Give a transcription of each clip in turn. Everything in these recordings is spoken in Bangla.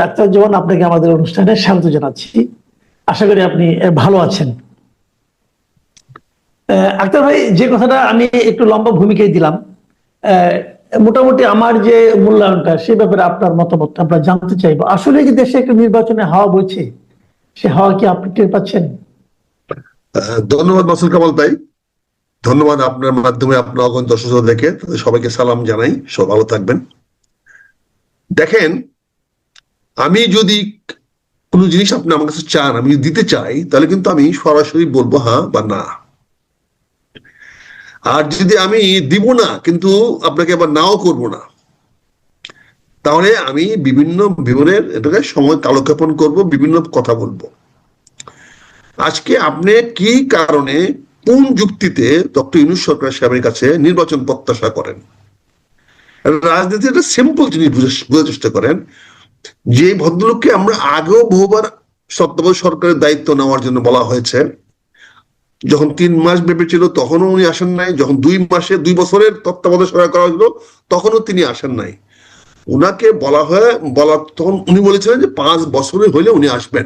ডাক্তার আপনাকে আমাদের অনুষ্ঠানে স্বাগত জানাচ্ছি। আশা করি আপনি ভালো আছেন। আক্তার ভাই যে কথাটা আমি একটু লম্বা ভূমিকায় দিলাম মোটামুটি আমার যে মূল্যায়নটা সে ব্যাপারে আপনার মতামত আমরা জানতে চাইব। আসলে কি দেশে একটা নির্বাচনে হাওয়া বইছে? সে হাওয়া কি আপনি টের পাচ্ছেন? ধন্যবাদ মাসুল কামাল ভাই। ধন্যবাদ আপনার মাধ্যমে আপনার অগণ দর্শক দেখে। সবাইকে সালাম জানাই। সব ভালো থাকবেন। দেখেন, আমি যদি কোনো জিনিস আপনি আমার কাছে চান, আমি দিতে চাই, তাহলে কিন্তু আমি সরাসরি বলব হ্যাঁ বা না আর যদি আমি দিব না, কিন্তু আপনাকে আবার নাও করব না, তাহলে আমি বিভিন্ন বিবরণের এটাকে সময় কালক্ষেপণ করব, বিভিন্ন কথা বলব। আজকে আপনি কি কারণে কোন যুক্তিতে ডক্টর ইউনুস সরকার সাহেবের কাছে নির্বাচন প্রত্যাশা করেন? রাজনীতি একটা সিম্পল জিনিস বুঝে- বোঝার চেষ্টা করেন। যে ভদ্রলোককে আমরা আগেও বহুবার সত্যাবধায়ক সরকারের দায়িত্ব নেওয়ার জন্য বলা হয়েছে, যখন তিন মাস ব্যাপী ছিল তখনও উনি আসেন নাই, যখন দুই মাসে, দুই বছরের তত্ত্বাবধায়ক সরকার করা হয়েছিল, তখনও তিনি আসেন নাই। উনাকে বলা হয়, বলা, তখন উনি বলেছিলেন যে পাঁচ বছরে হইলে উনি আসবেন।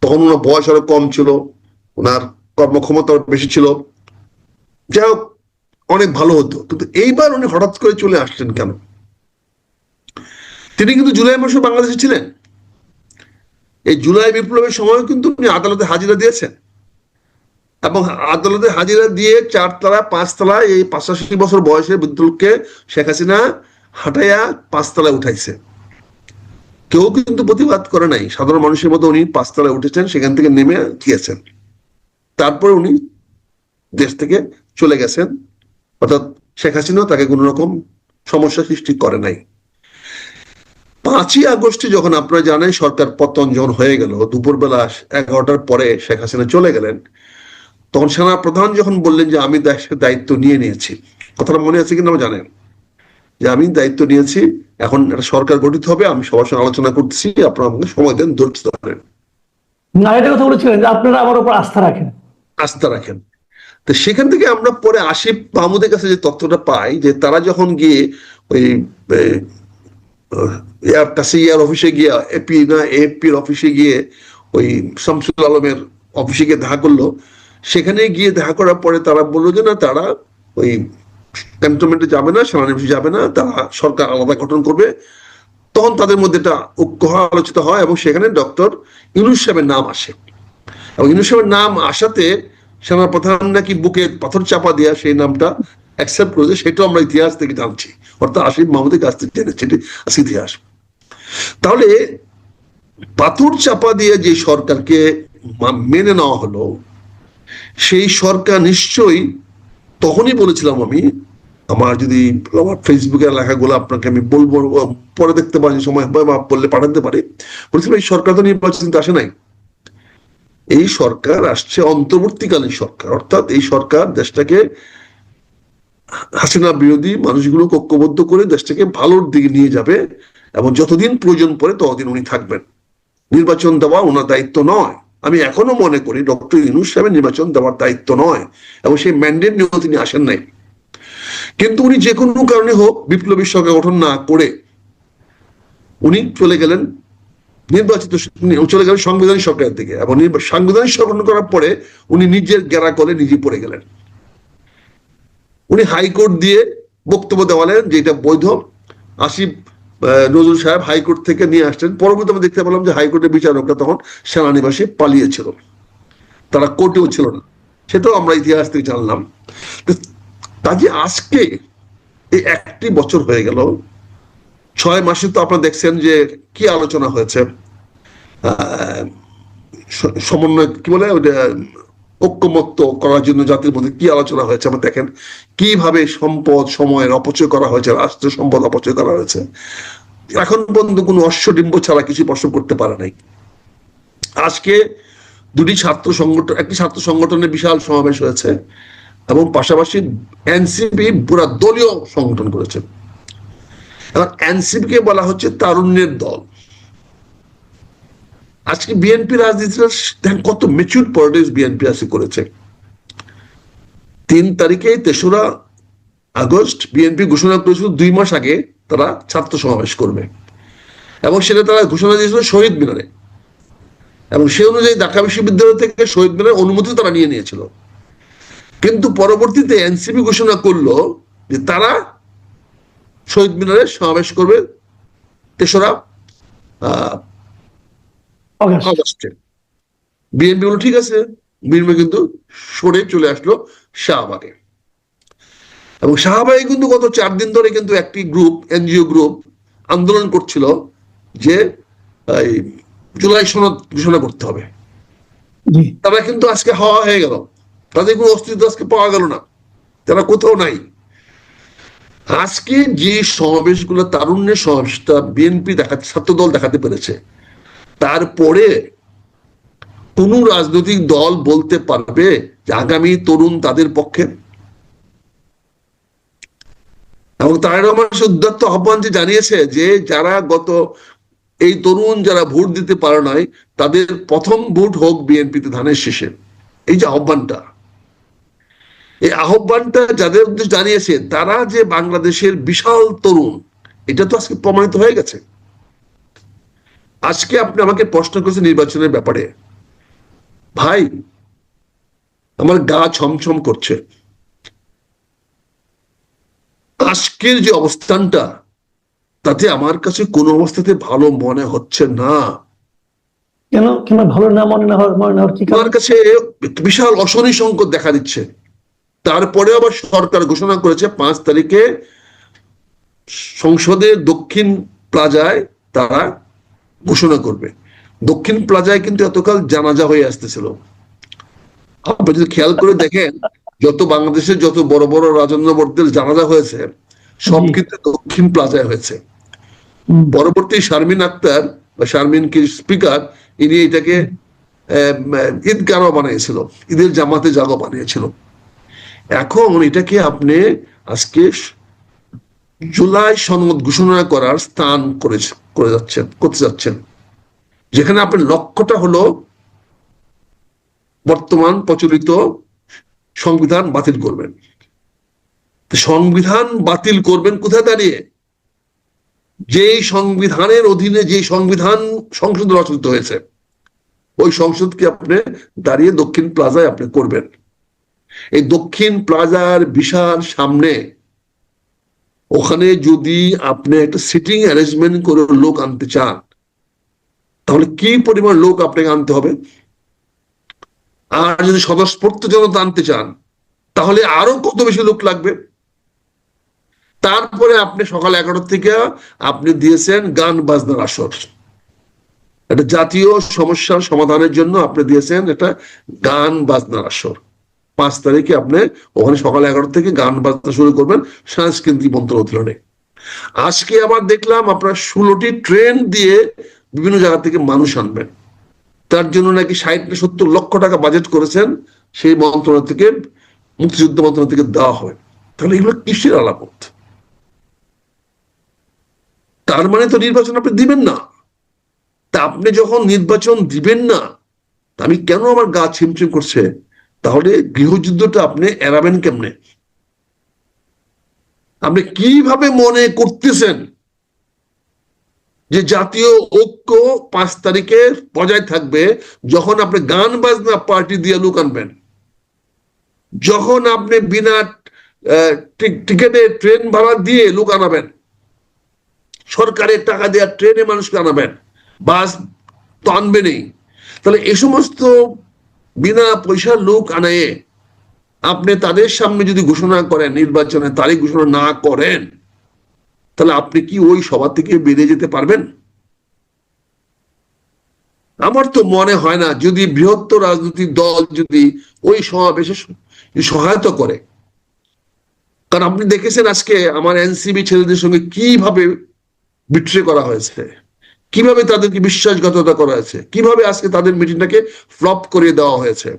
তখন ওনার বয়স আরও কম ছিল, ওনার কর্মক্ষমতা বেশি ছিল। যাই হোক অনেক ভালো হতো। কিন্তু এইবার উনি হঠাৎ করে চলে আসলেন কেন? তিনি কিন্তু জুলাই মাসে বাংলাদেশে ছিলেন। এই জুলাই বিপ্লবের সময় কিন্তু উনি আদালতে হাজিরা দিয়েছেন। এবং আদালতে হাজিরা দিয়ে চারতলা, পাঁচতলা, এই পাঁচাশি বছর বয়সের বিদ্যুৎকে শেখ হাসিনা হাঁটাইয়া পাঁচতলায় উঠাইছে। কেউ কিন্তু প্রতিবাদ করে নাই। সাধারণ মানুষের মতো উনি পাঁচতলায় উঠেছেন, সেখান থেকে নেমে গিয়েছেন। তারপর উনি দেশ থেকে চলে গেছেন। অর্থাৎ শেখ হাসিনাও তাকে কোনো রকম সমস্যা সৃষ্টি করে নাই। পাঁচই আগস্টে যখন আপনারা জানেন সরকার পতন যখন হয়ে গেল দুপুরবেলা এগারোটার পরে শেখ হাসিনা চলে গেলেন তখন সেনা প্রধান যখন বললেন যে আমি দায়িত্ব নিয়ে নিয়েছি কথাটা মনে আছে কিনা জানেন? যে আমি দায়িত্ব নিয়েছি এখন একটা সরকার গঠিত হবে আমি সবার সঙ্গে আলোচনা করতেছি আপনারা আমাকে সময় দেন ধৈর্য ধরেন। না এটা কথা বলেছিলেন যে আপনারা আমার উপর আস্থা রাখেন। আস্থা রাখেন। তো সেখান থেকে আমরা পরে আসিফ মাহমুদের কাছে যে তথ্যটা পাই যে তারা যখন গিয়ে ওই ইয়ার অফিসে গিয়ে, এপি না এপির অফিসে গিয়ে ওই শামসুল আলমের অফিসে গিয়ে দেখা করল, সেখানে গিয়ে দেখা করার পরে তারা বলল যে না, তারা ওই ক্যান্টনমেন্টে যাবে না, সেনানিবাসে যাবে না, তারা সরকার আলাদা গঠন করবে। তখন তাদের মধ্যে একটা ঐক্য আলোচিত হয় এবং সেখানে ডক্টর ইউনুস সাহেবের নাম আসে। এবং ইউনুস সাহেবের নাম আসাতে সেনা প্রধান নাকি বুকে পাথর চাপা দেওয়া সেই নামটা অ্যাকসেপ্ট করেছে, সেটাও আমরা ইতিহাস থেকে জানছি। অর্থাৎ আসিফ মাহমুদের কাছ থেকে জেনেছি ইতিহাস। তাহলে পাথর চাপা দিয়ে যে সরকারকে মেনে নেওয়া হলো, সেই সরকার নিশ্চয়ই তখনই বলেছিলাম আমি, আমার যদি আমার ফেসবুকের লেখাগুলো আপনাকে আমি বলব, পরে দেখতে পারি, সময় বা বললে পাঠাতে পারি। বলেছিলাম এই সরকার তো নির্বাচন আসে নাই। এই সরকার আসছে অন্তর্বর্তীকালীন সরকার। অর্থাৎ এই সরকার দেশটাকে হাসিনা বিরোধী মানুষগুলো ঐক্যবদ্ধ করে দেশটাকে ভালোর দিকে নিয়ে যাবে এবং যতদিন প্রয়োজন পড়ে ততদিন উনি থাকবেন। নির্বাচন দেওয়া ওনার দায়িত্ব নয়। আমি এখনও মনে করি ডক্টর ইনুস সাহেবের নির্বাচন দেওয়ার দায়িত্ব নয় এবং সেই ম্যান্ডেট নিয়েও তিনি আসেন নাই। কিন্তু উনি যে কোনো কারণে হোক বিপ্লবী সরকার গঠন না করে উনি চলে গেলেন নির্বাচিত চলে গেলেন সাংবিধানিক সরকারের দিকে। এবং সাংবিধানিক সরকার করার পরে উনি নিজের গেরা কলে নিজে পড়ে গেলেন। উনি হাইকোর্ট দিয়ে বক্তব্য দেওয়ালেন যে এটা বৈধ। আসিফ নজরুল সাহেব হাইকোর্ট থেকে নিয়ে আসছেন। পরবর্তী আমরা দেখতে পেলাম যে হাইকোর্টের বিচারকরা তখন সেনানিবাসে পালিয়েছিল। তারা কোর্টেও ছিল না। সেটাও আমরা ইতিহাস থেকে জানলাম। কাজে আজকে এই একটি বছর হয়ে গেল ছয় মাসে তো আপনারা দেখছেন যে কি আলোচনা হয়েছে। সমন্বয় কি বলে? ঐক্যমত্য করার জন্য জাতির মধ্যে কি আলোচনা হয়েছে? আমরা দেখেন কীভাবে সম্পদ, সময়ের অপচয় করা হয়েছে রাষ্ট্র সম্পদ অপচয় করা হয়েছে। এখন পর্যন্ত কোনো অশ্বডিম্ব ছাড়া কিছু প্রশ্ন করতে পারে নাই। আজকে দুটি ছাত্র সংগঠন, একটি ছাত্র সংগঠনের বিশাল সমাবেশ হয়েছে এবং পাশাপাশি এনসিপি পুরা দলীয় সংগঠন করেছে। এখন এনসিপি কে বলা হচ্ছে তারুণ্যের দল। আজকে বিএনপি রাজনীতিটা দেখেন কত মেচুর পলিটিক্স বিএনপি আজকে করেছে। তিন তারিখে তেসরা আগস্ট বিএনপি ঘোষণা করেছিল, দুই মাস আগে তারা ছাত্র সমাবেশ করবে। এবং সেটা তারা ঘোষণা দিয়েছিল শহীদ মিনারে। এবং সে অনুযায়ী ঢাকা বিশ্ববিদ্যালয় থেকে শহীদ মিনারের অনুমতি তারা নিয়ে নিয়েছিল। কিন্তু পরবর্তীতে এনসিপি ঘোষণা করল যে তারা শহীদ মিনারে সমাবেশ করবে তেসরা আহ, বিএনপি বলো ঠিক আছে। বিএনপি কিন্তু সরে চলে আসলো শাহবাগে। এবং শাহবাগে কিন্তু গত চার দিন ধরে কিন্তু একটি গ্রুপ এনজিও গ্রুপ আন্দোলন করছিল যে এই জুলাই সনদ ঘোষণা করতে হবে। তারা কিন্তু আজকে হাওয়া হয়ে গেল। তাদের কোনো অস্তিত্ব আজকে পাওয়া গেল না। তারা কোথাও নাই। আজকে যে সমাবেশগুলো তারুণ্যের সমাবেশটা বিএনপি দেখাতে ছাত্রদল দেখাতে পেরেছে, তারপরে কোন রাজনৈতিক দল বলতে পারবে যে আগামী তরুণ তাদের পক্ষে? এবং তারা রহমান উদ্যত্ত আহ্বান যে জানিয়েছে যে যারা গত এই তরুণ যারা ভোট দিতে পারে নাই, তাদের প্রথম ভোট হোক বিএনপিতে ধানের শেষে। এই যে আহ্বানটা। এই আহ্বানটা যাদের উদ্দেশ্যে জানিয়েছে তারা যে বাংলাদেশের বিশাল তরুণ এটা তো আজকে প্রমাণিত হয়ে গেছে। আজকে আপনি আমাকে প্রশ্ন করেছেন নির্বাচনের ব্যাপারে। ভাই আমার গা ছমছম করছে। আজকের যে অবস্থানটা তাতে আমার কাছে কোনো অবস্থাতে ভালো মনে হচ্ছে না। কেন? কেন ভালো না মনে না হওয়ার মনে না হওয়ার কি আমার কাছে বিশাল অশনি সংকট দেখা দিচ্ছে। তারপরে আবার সরকার ঘোষণা করেছে পাঁচ তারিখে সংসদের দক্ষিণ প্লাজায় তারা ঘোষণা করবে। দক্ষিণ প্লাজায় কিন্তু এতকাল জানাজা হয়ে আসতেছিল। আপনি যদি খেয়াল করে দেখেন যত বাংলাদেশের যত বড় বড় রাজন্যবর্দের জানাজা হয়েছে সব কিন্তু দক্ষিণ প্লাজায় হয়েছে। পরবর্তী শারমিন আক্তার বা শারমিন কি স্পিকার ইনি এটাকে ঈদগাহ বানিয়েছিল। ঈদের জামাতে জাগো বানিয়েছিল। এখন এটাকে আপনি আজকে জুলাই সনদ ঘোষণা করার স্থান করে করে যাচ্ছেন, করতে যাচ্ছেন। যেখানে আপনার লক্ষ্যটা হলো বর্তমান প্রচলিত সংবিধান বাতিল করবেন। সংবিধান বাতিল করবেন কোথায় দাঁড়িয়ে? যেই সংবিধানের অধীনে যে সংবিধান সংসদ রচিত হয়েছে, ওই সংসদকে আপনি দাঁড়িয়ে দক্ষিণ প্লাজায় আপনি করবেন। এই দক্ষিণ প্লাজার বিশাল সামনে, ওখানে যদি আপনি একটা সিটিং অ্যারেঞ্জমেন্ট করে লোক আনতে চান, তাহলে কি পরিমাণ লোক আপনাকে আনতে হবে? আর যদি স্বতঃস্ফূর্ত জনতা আনতে চান, তাহলে আরও কত বেশি লোক লাগবে? তারপরে আপনি সকাল এগারো থেকে আপনি দিয়েছেন গান বাজনার আসর। একটা জাতীয় সমস্যার সমাধানের জন্য আপনি দিয়েছেন একটা গান বাজনার আসর। পাঁচ তারিখে আপনি ওখানে সকাল এগারো থেকে গান বাজনা শুরু করবেন, সাংস্কৃতিক মন্ত্র অধীনে আজকে আবার দেখলাম আপনার ষোলোটি ট্রেন দিয়ে বিভিন্ন জায়গা থেকে মানুষ আনবেন। তার জন্য নাকি ষাট সত্তর লক্ষ টাকা বাজেট করেছেন সেই মন্ত্রণালয় থেকে, মুক্তিযুদ্ধ মন্ত্রণালয় থেকে দেওয়া হয়। তাহলে এগুলো কিসের আলাপত তার মানে তো নির্বাচন আপনি দিবেন না। তা আপনি যখন নির্বাচন দিবেন না আমি কেন আমার গা ছিমছিম করছে? তাহলে গৃহযুদ্ধটা আপনি এড়াবেন কেমনে? আপনি কীভাবে মনে করতেছেন যে জাতীয় ঐক্য পাঁচ তারিখে বজায় থাকবে যখন আপনি গান বাজনা পার্টি দিয়ে লোক আনবেন? যখন আপনি বিনা টিকেটে ট্রেন ভাড়া দিয়ে লোক আনাবেন? সরকারের টাকা দেওয়া ট্রেনে মানুষকে আনাবেন? বাস তো আনবেনই। তাহলে এ সমস্ত বিনা পয়সার লোক আনায়ে আপনি তাদের সামনে যদি ঘোষণা করেন, নির্বাচনের তারিখ ঘোষণা না করেন, তাহলে আপনি কি ওই সভা থেকে বেরিয়ে যেতে পারবেন? আমার তো মনে হয় না, যদি বৃহত্তর রাজনৈতিক দল যদি ওই সমাবেশে সহায়তা করে। কারণ আপনি দেখেছেন আজকে আমার এনসিবি ছেলেদের সঙ্গে কীভাবে বিট্রে করা হয়েছে। কীভাবে তাদেরকে বিশ্বাসঘাতকতা করা হয়েছে? কীভাবে আজকে তাদের মিটিংটাকে ফ্লপ করে দেওয়া হয়েছে?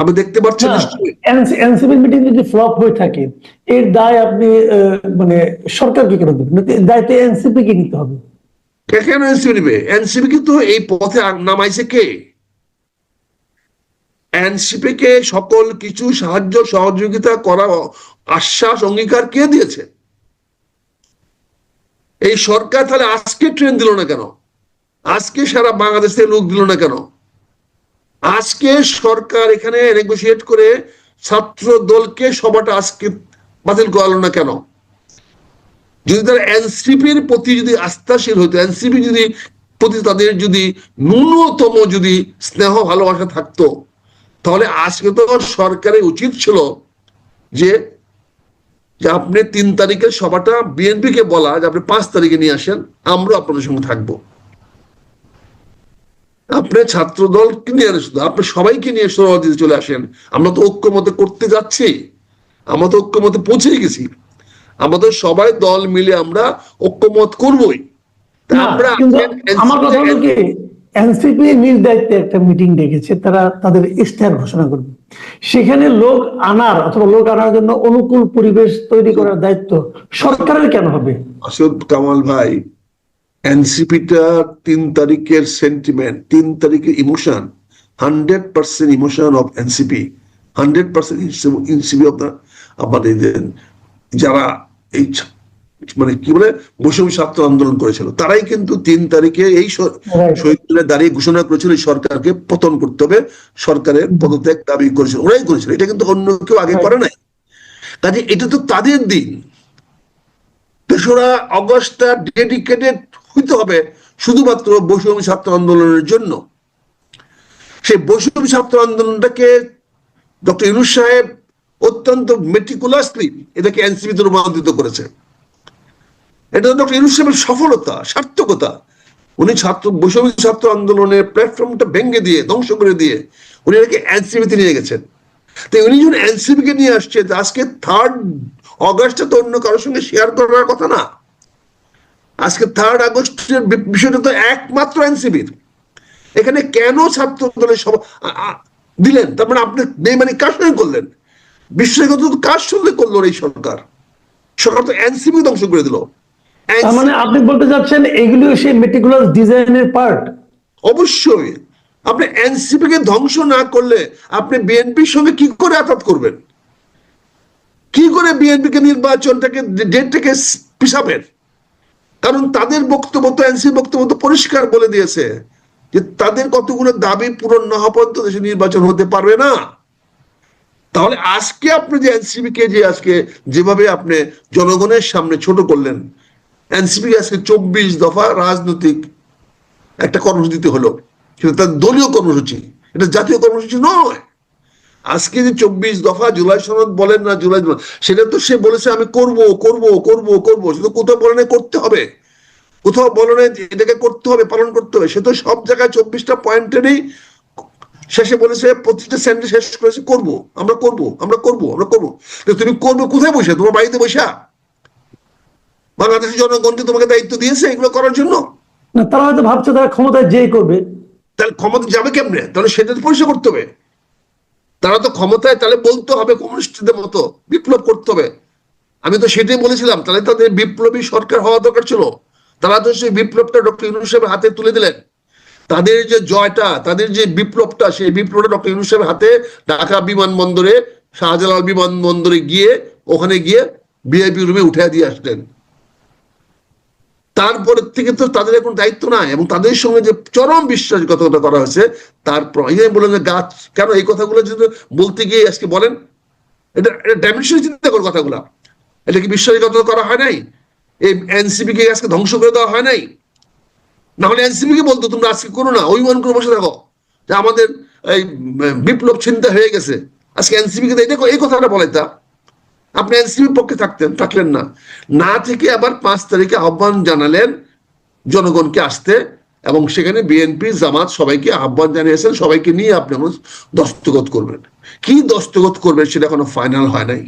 আপনি দেখতে পাচ্ছেন না, নিশ্চয়ই। এনসিপি মিটিং যদি ফ্লপ হয়ে থাকে এর দায় আপনি মানে সরকারকে কেন দেবেন? দায়িত্ব এনসিপি কে নিতে হবে। কেন এনসিপি নিবে? এনসিপি কিন্তু এই পথে নামাইছে কে? এনসিপি কে সকল কিছু সাহায্য সহযোগিতা করা আশ্বাস অঙ্গীকার কে দিয়েছে? এই সরকার তাহলে আজকে ট্রেন দিল না কেন? আজকে সারা বাংলাদেশে লোক দিল না কেন? আজকে সরকার এখানে নেগোসিয়েট করে ছাত্র দলকে সভাটা আজকে বাতিল করালো না কেন? যদি তারা এনসিপির প্রতি যদি আস্থাশীল হতো এনসিপি যদি প্রতি তাদের যদি ন্যূনতম যদি স্নেহ ভালোবাসা থাকতো, তাহলে আজকে তো সরকারের উচিত ছিল যে যে আপনি তিন তারিখের সভাটা বিএনপি কে বলা যে আপনি পাঁচ তারিখে নিয়ে আসেন আমরা আপনাদের সঙ্গে থাকব। আপনি ছাত্র দলকে নিয়ে শুধু? আপনি সবাইকে নিয়ে সভাপতিতে চলে আসেন। আমরা তো ঐক্যমতে করতে যাচ্ছি। আমরা তো ঐক্যমতে পৌঁছে গেছি। আমাদের সবাই দল মিলে আমরা ঐক্যমত করবই। আমরা আমার কথা হলো কি এনসিপি নিজ দায়িত্বে একটা মিটিং ডেকেছে তারা তাদের ইশতেহার ঘোষণা করবে। সেখানে লোক আনার অথবা লোক আনার জন্য অনুকূল পরিবেশ তৈরি করার দায়িত্ব সরকারের কেন হবে? আসদ কামাল ভাই, এনসিপিটা তিন তারিখের সেন্টিমেন্ট তিন তারিখের emotion hundred percent emotion of NCP hundred percent NCP of আমাদের যারা এই মানে কি বলে বৈষম্য ছাত্র আন্দোলন করেছিল। তারাই কিন্তু তিন তারিখে এই স- Right. শহীদ মিনারে দাঁড়িয়ে ঘোষণা করেছিল সরকারকে পতন করতে হবে সরকারের পদত্যাগ দাবি করেছিল ওরাই করেছিল। এটা কিন্তু অন্য কেউ আগে করে নাই। কাজে এটা তো তাদের দিন। তেসরা অগস্টটা ডেডিকেটেড হইতে হবে শুধুমাত্র বৈষম্য ছাত্র আন্দোলনের জন্য। সেই বৈষম্য ছাত্র আন্দোলনটাকে ডক্টর ইউনুস সাহেব অত্যন্ত মেটিকুলাসলি এটাকে এনসিপিতে রূপান্তরিত করেছে। এটা ডক্টর ইউনুস সফলতা, সার্থকতা। উনি ছাত্র, বৈষম্য ছাত্র আন্দোলনের প্ল্যাটফর্মটা ভেঙে দিয়ে, ধ্বংস করে দিয়ে উনি এটাকে এনসিপিতে নিয়ে গেছেন। তো উনি যখন এনসিপি কে নিয়ে আসছে আজকে থার্ড অগস্টে তো অন্য কারোর সঙ্গে শেয়ার করার কথা না। আজকে থার্ড আগস্টের বিষয়টা তো একমাত্র এনসিপির এখানে কেন ছাত্র দলের সভা, আ- আ- দিলেন? তার মানে আপনি বেমানি কার সঙ্গে করলেন? বিশ্বগত কার সঙ্গে করল এই সরকার? সরকার তো এনসিপি ধ্বংস করে দিল। তার মানে আপনি বলতে চাচ্ছেন এগুলো সেই মেটিকুলাস ডিজাইনের পার্ট অবশ্যই। আপনি এনসিপি কে ধ্বংস না করলে আপনি বিএনপির সঙ্গে কি করে আঘাত করবেন? কি করে বিএনপি কে নির্বাচনটাকে ডেটটাকে পিছাবেন কারণ তাদের বক্তব্য তো এনসিপি বক্তব্য তো পরিষ্কার বলে দিয়েছে যে তাদের কতগুলো দাবি পূরণ না হওয়া পর্যন্ত দেশে নির্বাচন হতে পারবে না। তাহলে আজকে আপনি যে এনসিপি কে যে আজকে যেভাবে আপনি জনগণের সামনে ছোট করলেন এনসিপি আজকে চব্বিশ দফা রাজনৈতিক একটা কর্মসূচিতে হলো। সেটা তার দলীয় কর্মসূচি। এটা জাতীয় কর্মসূচি নয়। আজকে যে চব্বিশ দফা জুলাই সনদ বলেন না জুলাই সেটা তো সে বলেছে আমি করব করব করব করব। সে তো কোথাও বলে নাই করতে হবে। কোথাও বলে নাই এটাকে করতে হবে, পালন করতে হবে। সে তো সব জায়গায় চব্বিশটা পয়েন্টেরই শেষে বলেছে, প্রতিটা সেন্টে শেষ করেছে, করব, আমরা করব আমরা করব আমরা করব। তুমি করবে কোথায় বসে? তোমার বাড়িতে বসা? বাংলাদেশের জনগণকে তোমাকে দায়িত্ব দিয়েছে এগুলো করার জন্য? না তারা হয়তো ভাবছে তারা ক্ষমতায় যেই করবে। তাহলে ক্ষমতা যাবে কেমনে? তাহলে সেটা তো পরিষ্কার করতে হবে। তারা তো ক্ষমতায় তাহলে বলতে হবে কমিউনিস্টদের মতো বিপ্লব করতে হবে। আমি তো সেটাই বলেছিলাম তাহলে তাদের বিপ্লবী সরকার হওয়া দরকার ছিল। তারা তো সেই বিপ্লবটা ডক্টর ইউনুস সাহেবের হাতে তুলে দিলেন। তাদের যে জয়টা তাদের যে বিপ্লবটা সেই বিপ্লবটা ডক্টর ইউনুস সাহেবের হাতে ঢাকা বিমানবন্দরে শাহজালাল বিমানবন্দরে গিয়ে ওখানে গিয়ে ভিআইপি রুমে উঠে দিয়ে আসলেন। তারপরের থেকে তো তাদের এখন দায়িত্ব নাই এবং তাদের সঙ্গে যে চরম বিশ্বাসঘাতকতা করা হয়েছে তারপর এই যে বললেন গাছ, কেন এই কথাগুলো যদি বলতে গিয়ে আজকে বলেন? এটা এটা ডাইমেনশন চিন্তা করে কথাগুলা। এটা কি বিশ্বাসঘাতকতা করা হয় নাই? এই এনসিপি কে আজকে ধ্বংস করে দেওয়া হয় নাই? না হলে এনসিপি কে বলতো, তোমরা আজকে করো না, অভিমান করে বসে থাকো। যে আমাদের এই বিপ্লব চিন্তা হয়ে গেছে। আজকে এনসিপি কে দেখো, এই কথাটা বলাইতা। আপনি এনসিপির পক্ষে থাকতেন, থাকলেন না। না থেকে আবার পাঁচ তারিখে আহ্বান জানালেন জনগণকে আসতে এবং সেখানে বিএনপি, জামাত সবাইকে আহ্বান জানিয়েছেন, সবাইকে নিয়ে আপনি এখন দস্তখত করবেন। কি দস্তখত করবেন সেটা এখনও ফাইনাল হয় নাই।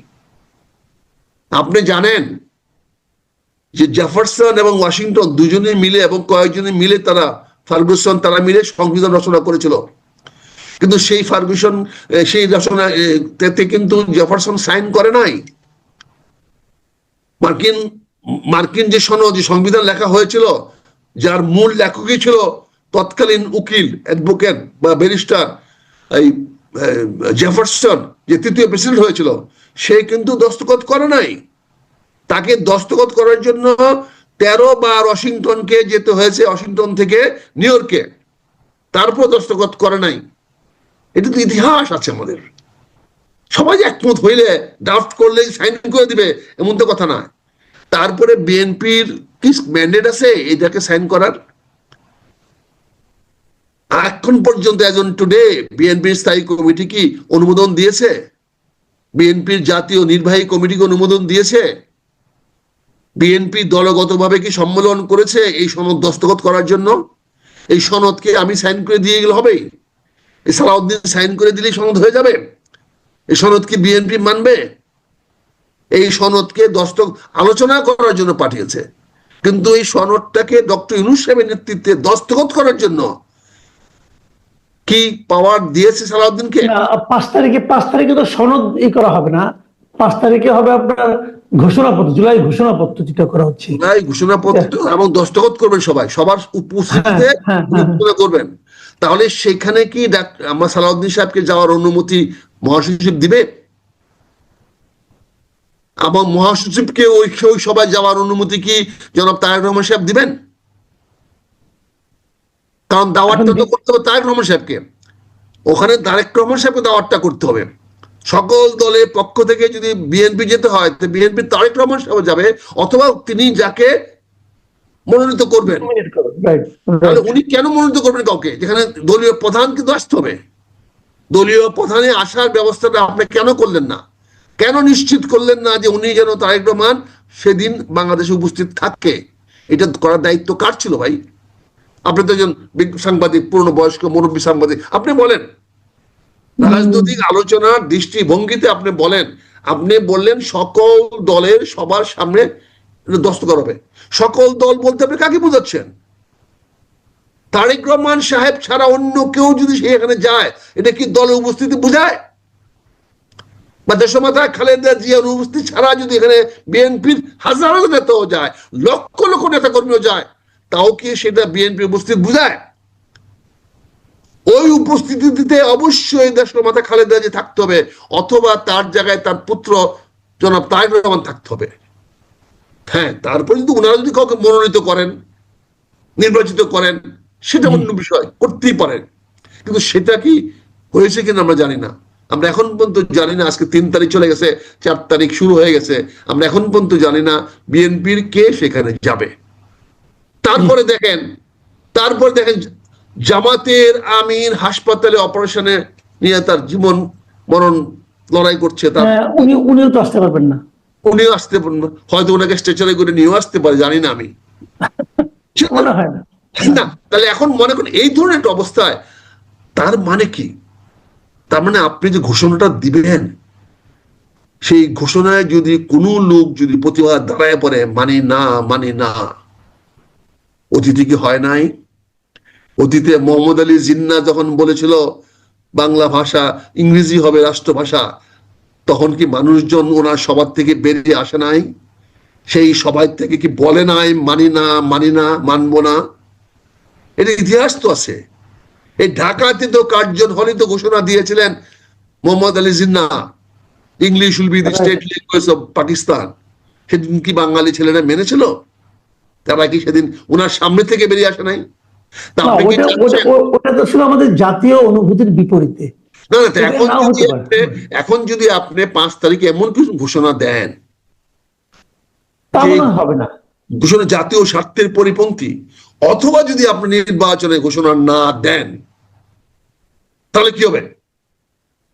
আপনি জানেন যে জেফারসন এবং ওয়াশিংটন দুজনে মিলে এবং কয়েকজনে মিলে তারা ফার্গুসন তারা মিলে সংবিধান রচনা করেছিল। কিন্তু সেই ফার্গুসন সেই রচনা কিন্তু জেফারসন সাইন করে নাই। মার্কিন মার্কিন যে সনদ, যে সংবিধান লেখা হয়েছিল, যার মূল লেখকই ছিল তৎকালীন উকিল, অ্যাডভোকেট বা ব্যারিস্টার এই জেফারসন, যে তৃতীয় প্রেসিডেন্ট হয়েছিল, সে কিন্তু দস্তখত করে নাই। তাকে দস্তখত করার জন্য তেরো বার ওয়াশিংটনকে যেতে হয়েছে, ওয়াশিংটন থেকে নিউ ইয়র্কে। তারপর দস্তখত করে নাই। এটা তো ইতিহাস আছে আমাদের। সবাই একমত হইলে ড্রাফট করলে সাইন করে দিবে, এমন তো কথা না। তারপরে বিএনপির কি ম্যান্ডেট আছে এটাকে সাইন করার? এখন পর্যন্ত একজন টুডে বিএনপির স্থায়ী কমিটি কি অনুমোদন দিয়েছে? বিএনপির জাতীয় নির্বাহী কমিটিকে অনুমোদন দিয়েছে? বিএনপি দলগতভাবে কি সম্মেলন করেছে এই সনদ দস্তখত করার জন্য? এই সনদকে আমি সাইন করে দিয়ে গেলে হবেই। এই সালাউদ্দিন সাইন করে দিলেই সনদ হয়ে যাবে। এই সনদ কি বিএনপি মানবে? এই সনদকে দস্তক আলোচনা করার জন্য পাঠিয়েছে। কিন্তু এই সনদটাকে ডক্টর ইউনুস সাহেবের নেতৃত্বে দস্তখত করার জন্য কি পাওয়ার দিয়েছে সালাউদ্দিনকে? পাঁচ তারিখে পাঁচ তারিখে তো সনদ ই করা হবে না। পাঁচ তারিখে হবে আপনার ঘোষণাপত্র জুলাই ঘোষণাপত্র যেটা করা হচ্ছে। জুলাই ঘোষণাপত্র এবং দস্তখত করবেন সবাই সবার উপস্থিতিতে হ্যাঁ, হ্যাঁ, হ্যাঁ। ঘোষণা করবেন। তাহলে সেখানে কি আমার সালাউদ্দিন সাহেবকে যাওয়ার অনুমতি মহাসচিব দিবে? এবং মহাসচিবকে ওই ওই সবাই যাওয়ার অনুমতি কি জনাব তারেক রহমান সাহেব দিবেন? কারণ দাওয়াতটা তো করতে হবে তারেক রহমান সাহেবকে। ওখানে তারেক রহমান সাহেবকে দাওয়াতটা করতে হবে। সকল দলের পক্ষ থেকে যদি বিএনপি যেতে হয় তো বিএনপি তারেক রহমান সাহেব যাবে অথবা তিনি যাকে মনোনীত করবেন। তাহলে উনি কেন মনোনীত করবেন কাউকে? যেখানে দলীয় প্রধান কিন্তু আসতে হবে। দলীয় প্রধানে আসার ব্যবস্থাটা আপনি কেন করলেন না? কেন নিশ্চিত করলেন না যে উনি যেন তারেক রহমান সেদিন বাংলাদেশে উপস্থিত থাকে? এটা করার দায়িত্ব কার ছিল ভাই? আপনি তো একজন সাংবাদিক পুরনো বয়স্ক মুরব্বী সাংবাদিক। আপনি বলেন। রাজনৈতিক আলোচনার দৃষ্টিভঙ্গিতে আপনি বলেন। আপনি বললেন সকল দলের সবার সামনে দস্তখত হবে। সকল দল বলতে আপনি কাকে বোঝাচ্ছেন? তারেক রহমান সাহেব ছাড়া অন্য কেউ যদি সেখানে যায় এটা কি দলের উপস্থিতি বোঝায়? বা দেশমাতা খালেদা জিয়ার উপস্থিতি ছাড়া যদি এখানে বিএনপির হাজারো নেতাও যায় লক্ষ লক্ষ নেতা কর্মীও যায় তাও কি সেটা বিএনপি উপস্থিত বোঝায়? ওই উপস্থিতিতে অবশ্যই দেশমাতা খালেদা জিয়া থাকতে হবে অথবা তার জায়গায় তার পুত্র জনাব তারেক রহমান থাকতে হবে। হ্যাঁ তারপরে যদি ওনারা যদি কাউকে মনোনীত করেন নির্বাচিত করেন সেটা অন্য বিষয় করতেই পারেন। কিন্তু সেটা কি হয়েছে কিনা আমরা জানি না। আমরা এখন পর্যন্ত জানি না আজকে তিন তারিখ চলে গেছে চার তারিখ শুরু হয়ে গেছে। আমরা এখন পর্যন্ত জানি না বিএনপির কে সেখানে যাবে। তারপরে দেখেন তারপরে দেখেন জামাতের আমির হাসপাতালে অপারেশনে নিয়ে তার জীবন মরণ লড়াই করছে তার। হ্যাঁ, উনি উনিও তো আসতে পারবেন না। উনিও আসতে পারেন না। হয়তো ওনাকে স্ট্রেচারে করে নিয়েও আসতে পারে জানি না আমি। না। না তাহলে এখন মনে করেন এই ধরনের একটা অবস্থায় তার মানে কি? তার মানে আপনি যে ঘোষণাটা দিবেন, সেই ঘোষণায় যদি কোনো লোক যদি প্রতিবাদ দাঁড়ায় পড়ে মানে না মানে না, অতীতে কি হয় নাই? অতীতে মোহাম্মদ আলী জিন্না যখন বলেছিল, বাংলা ভাষা ইংরেজি হবে রাষ্ট্রভাষা, তখন কি মানুষজন ওনার সবার থেকে বেরিয়ে আসে নাই? সেই সবাই থেকে কি বলে নাই, মানি না মানি না, মানবো না এটা ইতিহাস তো আছে। এই ঢাকাতে তো কার্জন হলে তো ঘোষণা দিয়েছিলেন Mohammad Ali Jinnah. English will be the state language of Pakistan সেদিন কি বাঙালি ছেলেরা মেনেছিল? তারা কি সেদিন ওনার সামনে থেকে বেরিয়ে আসে নাই? ওটা তো আমাদের জাতীয় অনুভূতির বিপরীতে। না না এখন যদি আপনি এখন যদি আপনি পাঁচ তারিখে এমন কিছু ঘোষণা দেন হবে না। ঘোষণা জাতীয় স্বার্থের পরিপন্থী অথবা যদি আপনি নির্বাচনে ঘোষণা না দেন তাহলে কি হবে?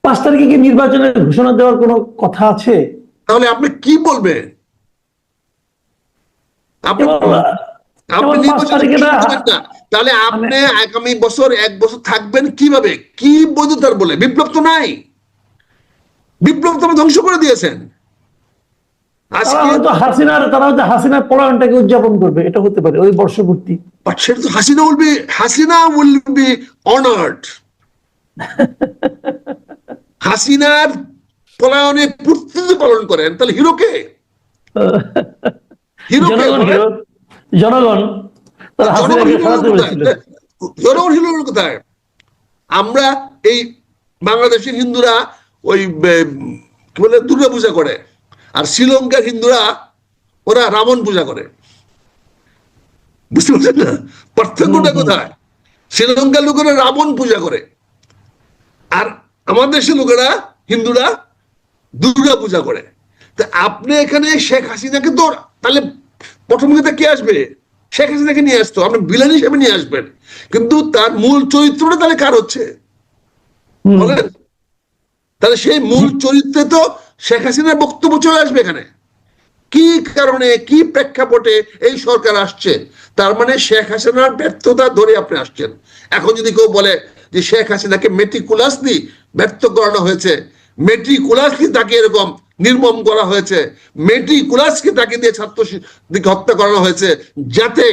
পাঁচ তারিখে কি নির্বাচনের ঘোষণা দেওয়ার কোনো কথা আছে? তাহলে আপনি কি বলবেন? নির্বাচনে তাহলে আপনি আগামী বছর এক বছর থাকবেন কীভাবে? কি বৈধতার বলে? বিপ্লব তো নাই। বিপ্লব তো ধ্বংস করে দিয়েছেন। হাসিনার তারা হয়তো হাসিনার পলায়নটাকে উদযাপন করবে এটা হতে পারে ওই বর্ষপূর্তি। But তো Hasina will be Hasina will be honoured হাসিনার পলায়নে পূর্তি পালন করেন তাহলে হিরোকে হিরোকে জনগণ কোথায়? আমরা এই বাংলাদেশের হিন্দুরা ওই কি বলে দুর্গা পূজা করে আর শ্রীলঙ্কার হিন্দুরা ওরা রাবণ পূজা করে বুঝতে পারছেন না? পার্থক্যটা। কোথায়? শ্রীলঙ্কার লোকেরা রাবণ পূজা করে। আর আমাদের দেশের লোকেরা হিন্দুরা দুর্গা পূজা করে। তা আপনি এখানে শেখ হাসিনাকে তো তাহলে প্রথম কথা কে আসবে? শেখ হাসিনাকে নিয়ে আসতো আপনি বিলান হিসেবে নিয়ে আসবেন। কিন্তু তার মূল চরিত্রটা তাহলে কার হচ্ছে? বলেন। তাহলে সেই মূল চরিত্রে তো শেখ হাসিনার বক্তব্য চলে আসবে এখানে। কি কারণে কি প্রেক্ষাপটে এই সরকার আসছে? তার মানে শেখ হাসিনার ব্যর্থতা ধরে আপনি আসছেন। এখন যদি কেউ বলে যে শেখ হাসিনাকে মেট্রিকুলাসলি ব্যর্থ করানো হয়েছে মেট্রিকুলাসলি তাকে এরকম নির্মম করা হয়েছে মেট্রিকুলাসকে তাকে দিয়ে ছাত্র হত্যা করানো হয়েছে যাতে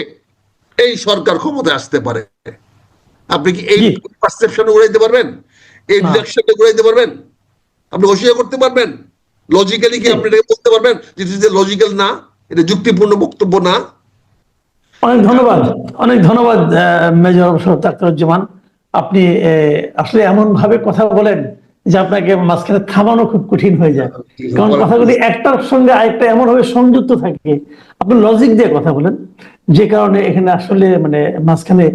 এই সরকার ক্ষমতায় আসতে পারে। আপনি কি এই। পারসেপশন উড়াইতে পারবেন? এই না। ডিরেকশনটা উড়াইতে পারবেন? আপনি অস্বীকার করতে পারবেন? লজিক্যালি কি আপনি এটাকে বলতে পারবেন? যে লজিক্যাল না এটা যুক্তিপূর্ণ বক্তব্য না? অনেক ধন্যবাদ অনেক ধন্যবাদ মেজর অবসর ডাক্তারুজ্জামান আপনি আসলে এমন ভাবে কথা বলেন যে আপনাকে মাঝখানে থামানো খুব কঠিন হয়ে যায়। কারণ কথাগুলি একটার সঙ্গে আরেকটা এমন ভাবে সংযুক্ত থাকে, আপনি লজিক দিয়ে কথা বলেন। যে কারণে এখানে আসলে মানে মাঝখানে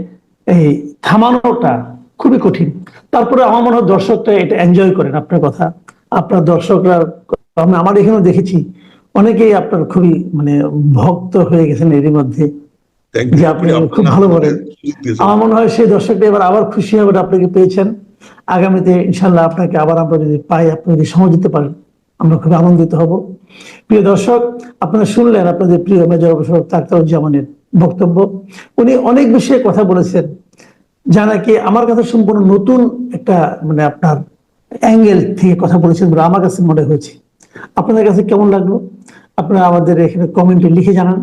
এই থামানোটা খুবই কঠিন। তারপরে আমার মনে হয় দর্শকরা এটা এনজয় করেন আপনার কথা। আপনার দর্শকরা, আমি আমার এখানেও দেখেছি, অনেকেই আপনার খুবই মানে ভক্ত হয়ে গেছেন এরই মধ্যে. জি, আপনি খুব ভালো বলেন। আমার মনে হয় সেই দর্শকটা এবার আবার খুশি হবে আপনাকে পেয়েছেন? আগামীতে ইনশাল্লাহ আপনাকে আবার আমরা যদি পাই আপনি যদি সময় দিতে পারেন আমরা খুব আনন্দিত হব। প্রিয় দর্শক আপনারা শুনলেন আপনাদের প্রিয় মেজর অবসর তাকতারুজ্জামানের বক্তব্য। উনি অনেক বিষয়ে কথা বলেছেন যা নাকি আমার কাছে সম্পূর্ণ নতুন একটা মানে আপনার অ্যাঙ্গেল থেকে কথা বলেছেন বলে আমার কাছে মনে হয়েছে। আপনাদের কাছে কেমন লাগল? আপনারা আমাদের এখানে কমেন্টে লিখে জানান।